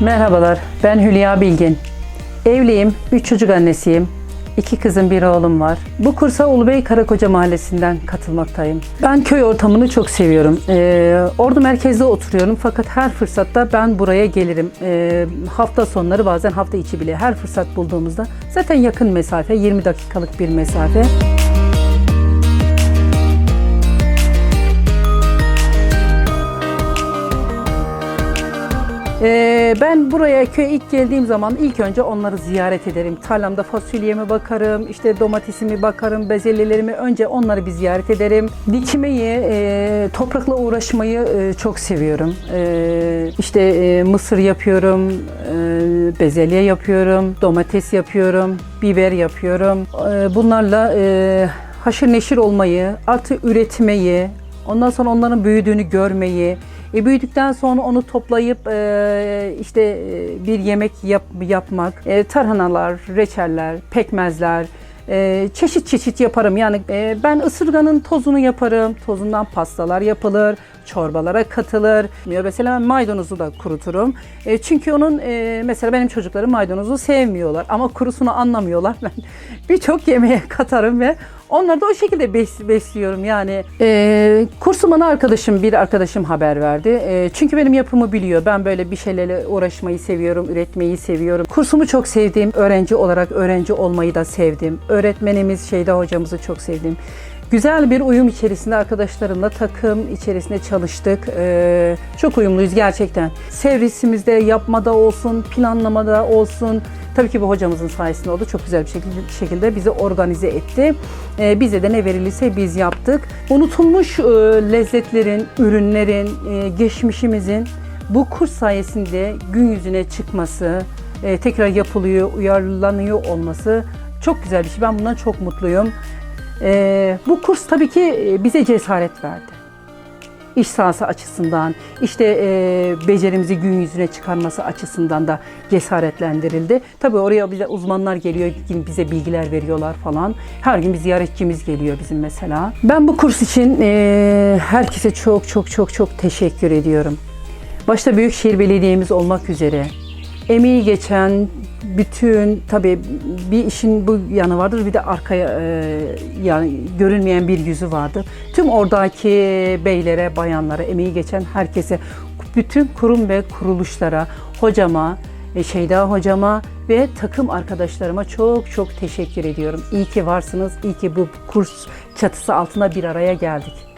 Merhabalar, ben Hülya Bilgin. Evliyim, üç çocuk annesiyim. İki kızım, bir oğlum var. Bu kursa Ulubey Karakoca Mahallesi'nden katılmaktayım. Ben köy ortamını çok seviyorum. Ee, Ordu merkezde oturuyorum fakat her fırsatta ben buraya gelirim. Ee, hafta sonları bazen hafta içi bile her fırsat bulduğumuzda zaten yakın mesafe, 20 dakikalık bir mesafe. Ee, ben buraya köye ilk geldiğim zaman ilk önce onları ziyaret ederim. Tarlamda fasulyeme bakarım, işte domatesimi bakarım, bezelyelerimi önce onları bir ziyaret ederim. Dikmeyi, e, toprakla uğraşmayı e, çok seviyorum. E, işte e, mısır yapıyorum, e, bezelye yapıyorum, domates yapıyorum, biber yapıyorum. E, bunlarla e, haşır neşir olmayı, artı üretmeyi, ondan sonra onların büyüdüğünü görmeyi, e, büyüdükten sonra onu toplayıp e, işte e, bir yemek yap, yapmak, e, tarhanalar, reçeller, pekmezler, e, çeşit çeşit yaparım. Yani e, ben ısırganın tozunu yaparım, tozundan pastalar yapılır, çorbalara katılır. Mesela ben maydanozu da kuruturum. E, çünkü onun e, mesela benim çocuklarım maydanozu sevmiyorlar ama kurusunu anlamıyorlar. Ben birçok yemeğe katarım ve onları da o şekilde bes- besliyorum. Yani e, kurs bana arkadaşım, bir arkadaşım haber verdi. E, çünkü benim yapımı biliyor. Ben böyle bir şeylerle uğraşmayı seviyorum, üretmeyi seviyorum. Kursumu çok sevdim. Öğrenci olarak öğrenci olmayı da sevdim. Öğretmenimiz Şeyda hocamızı çok sevdim. Güzel bir uyum içerisinde arkadaşlarımla takım içerisinde çalıştık. Ee, çok uyumluyuz gerçekten. Servisimizde yapmada olsun, planlamada olsun. Tabii ki bu hocamızın sayesinde oldu. Çok güzel bir şekilde, bizi organize etti. Ee, bize de ne verilirse biz yaptık. Unutulmuş e, lezzetlerin, ürünlerin, e, geçmişimizin bu kurs sayesinde gün yüzüne çıkması, e, tekrar yapılıyor, uyarlanıyor olması çok güzel bir şey. Ben bundan çok mutluyum. Bu kurs tabii ki bize cesaret verdi. İş sahası açısından, işte e, becerimizi gün yüzüne çıkarması açısından da cesaretlendirildi. Tabii oraya bize uzmanlar geliyor, bize bilgiler veriyorlar falan. Her gün bir ziyaretçimiz geliyor bizim mesela. Ben bu kurs için e, herkese çok çok çok çok teşekkür ediyorum. Başta Büyükşehir Belediye'miz olmak üzere emeği geçen bütün tabii bir işin bu yanı vardır bir de arkaya e, yani görünmeyen bir yüzü vardır. Tüm oradaki beylere, bayanlara, emeği geçen herkese, bütün kurum ve kuruluşlara, hocama, e, Şeyda hocama ve takım arkadaşlarıma çok çok teşekkür ediyorum. İyi ki varsınız, iyi ki bu kurs çatısı altında bir araya geldik.